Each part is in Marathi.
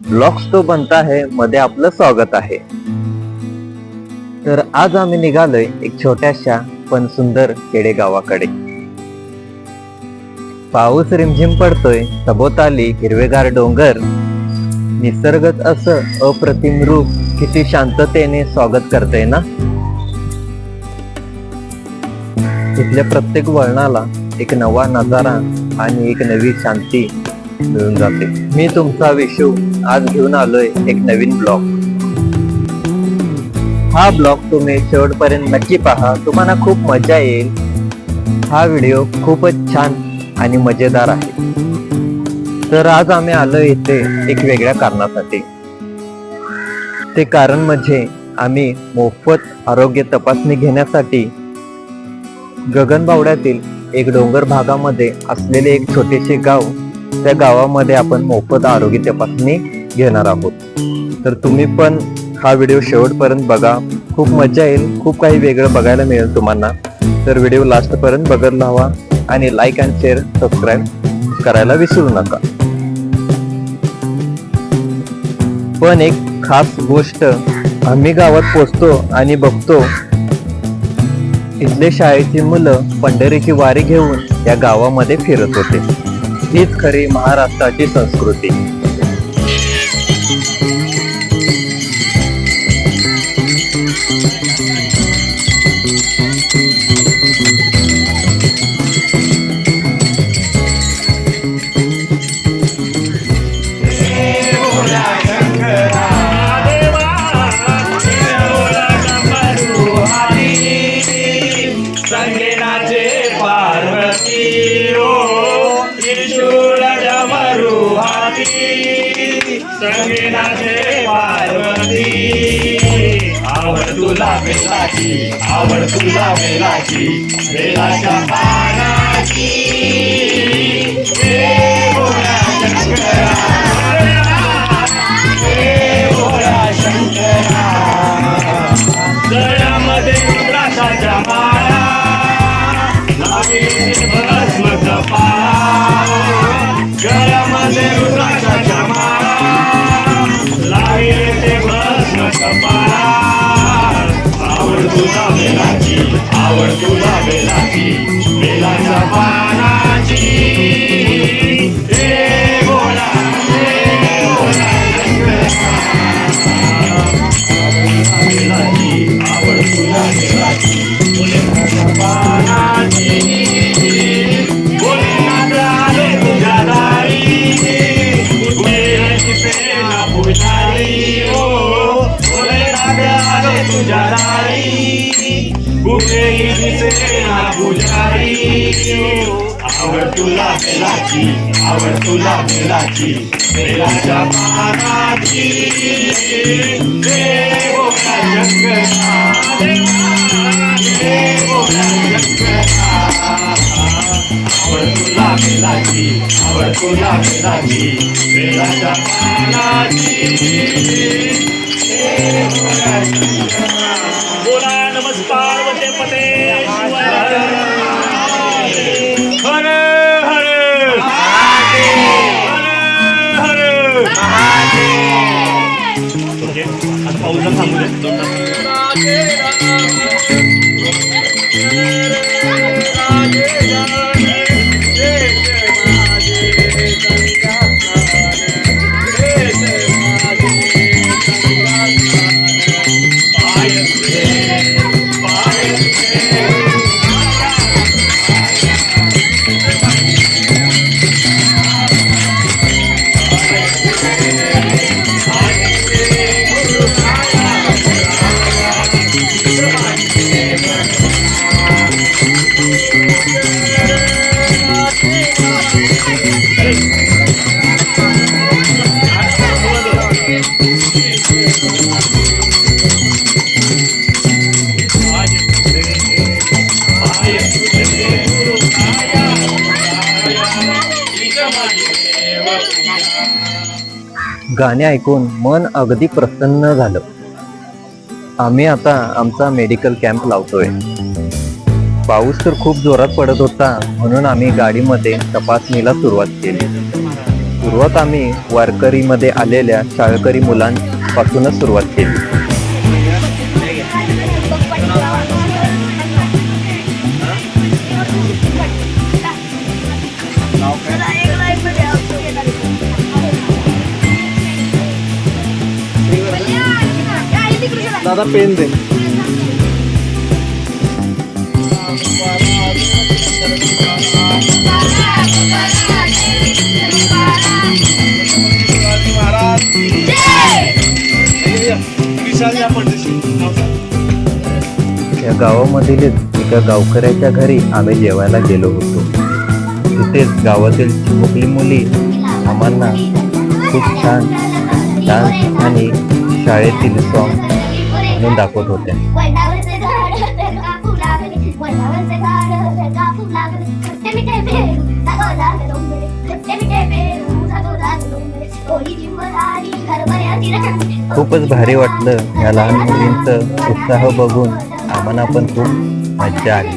ब्लॉग्स तो बनता है मध्ये आपलं स्वागत आहे. तर आज आम्ही निघालोय एक छोट्याशा पण सुंदर खेडेगावाकडे. पाऊस रिमझिम पडतोय सभोवताली हिरवेगार डोंगर. निसर्गच असं अप्रतिम रूप किती शांततेने स्वागत करतय ना? इथल्या प्रत्येक वळणाला एक नवा नजारा आणि एक नवी शांती. मिळून जाते. मी तुमचा विशू आज घेऊन आलोय एक नवीन ब्लॉग. हा ब्लॉग तुम्ही शेवटपर्यंत नक्की पहा. तुम्हाला खूप मजा येईल. हा व्हिडिओ खूपच छान आणि मजेदार आहे. तर आज आम्ही आलो इथे एक वेगळ्या कारणासाठी. ते कारण म्हणजे आम्ही मोफत आरोग्य तपासणी घेण्यासाठी गगनबावड्यातील एक डोंगर भागामध्ये असलेले एक छोटेसे गाव त्या गावामध्ये आपण मोफत आरोग्य तपासणी घेणार आहोत. तर तुम्ही पण हा व्हिडिओ शेवटपर्यंत बघा. खूप मजा येईल. खूप काही वेगळं बघायला मिळेल तुम्हाला. तर व्हिडिओ लास्टपर्यंत बघत राहा आणि लाईक अँड शेअर सबस्क्राईब करायला विसरू नका. पण एक खास गोष्ट आम्ही गावात पोचतो आणि बघतो. इथले शाळेची मुलं पंढरीची वारी घेऊन या गावामध्ये फिरत होते. हीच खरी महाराष्ट्राची संस्कृती. त्रिशूल डमरू हाती संगीनाचे पार्वती आवड तुला बेलाची आवड तुला बेलाची बेलाच्या पानाची. बेलाची आवड तुला बेलाची बेलाच्या पानाची तुझ्या दारी बुके दिसेना पुजारी. आवड तुला बेलाची आवड तुला बेलाची बेलाच्या पानाची आवड तुला बेलाची आवड तुला बेलाची बेलाच्या पानाची बोला नमस्कार वते पते हर हर हर. हर ओके आता पाऊसला थांबू दे गाणे ऐकून मन अगदी प्रसन्न झालं. आम्ही आता आमचा मेडिकल कॅम्प लावतोय. पाऊस तर खूप जोरात पडत होता म्हणून आम्ही गाडीमध्ये तपासणीला सुरुवात केली. सुरुवात आम्ही वारकरीमध्ये आलेल्या शाळकरी मुलांपासूनच सुरुवात केली. दादा पेन दे. या पडदेशी गावामधीलच एका गावकऱ्याच्या घरी आम्ही जेवायला गेलो होतो. तिथेच गावातील चिमुकली मुली आम्हाला खूप छान डान्स आणि शाळेतील सॉन्ग म्हणून दाखवत होत्या डोंगरे मिठे पेरू खूपच भारी वाटलं ह्या लहान मुलींचं उत्साह बघून. आम्हाला पण खूप मज्जा आली.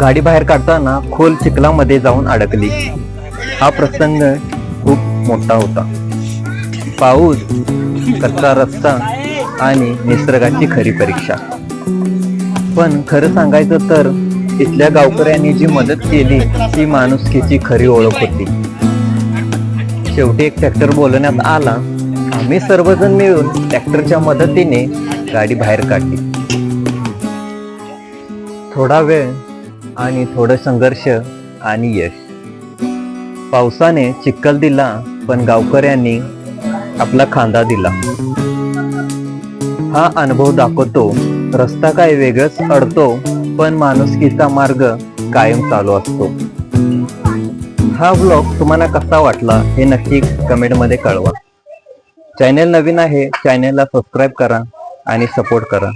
गाडी बाहेर काढताना खोल चिखलामध्ये जाऊन अडकली. हा प्रसंग खूप मोठा होता. पाऊस कच्चा रस्ता आणि निसर्गाची खरी परीक्षा. पण खरं सांगायचं तर इथल्या गावकऱ्यांनी जी मदत केली ती माणुसकीची खरी ओळख होती. शेवटी एक ट्रॅक्टर बोलवण्यात आला. आम्ही सर्वजण मिळून ट्रॅक्टरच्या मदतीने गाडी बाहेर काढली. थोडा वेळ आणि थोडं संघर्ष आणि यश. पावसाने चिक्कल दिला पण गावकऱ्यांनी आपला खांदा दिला. हा अनुभव दाखवतो रस्ता काय वेगळंच अडतो पण माणुसकीचा मार्ग कायम चालू असतो. हा ब्लॉग तुम्हाला कसा वाटला हे नक्की कमेंटमध्ये कळवा. चॅनल नवीन आहे चॅनलला सबस्क्राईब करा आणि सपोर्ट करा.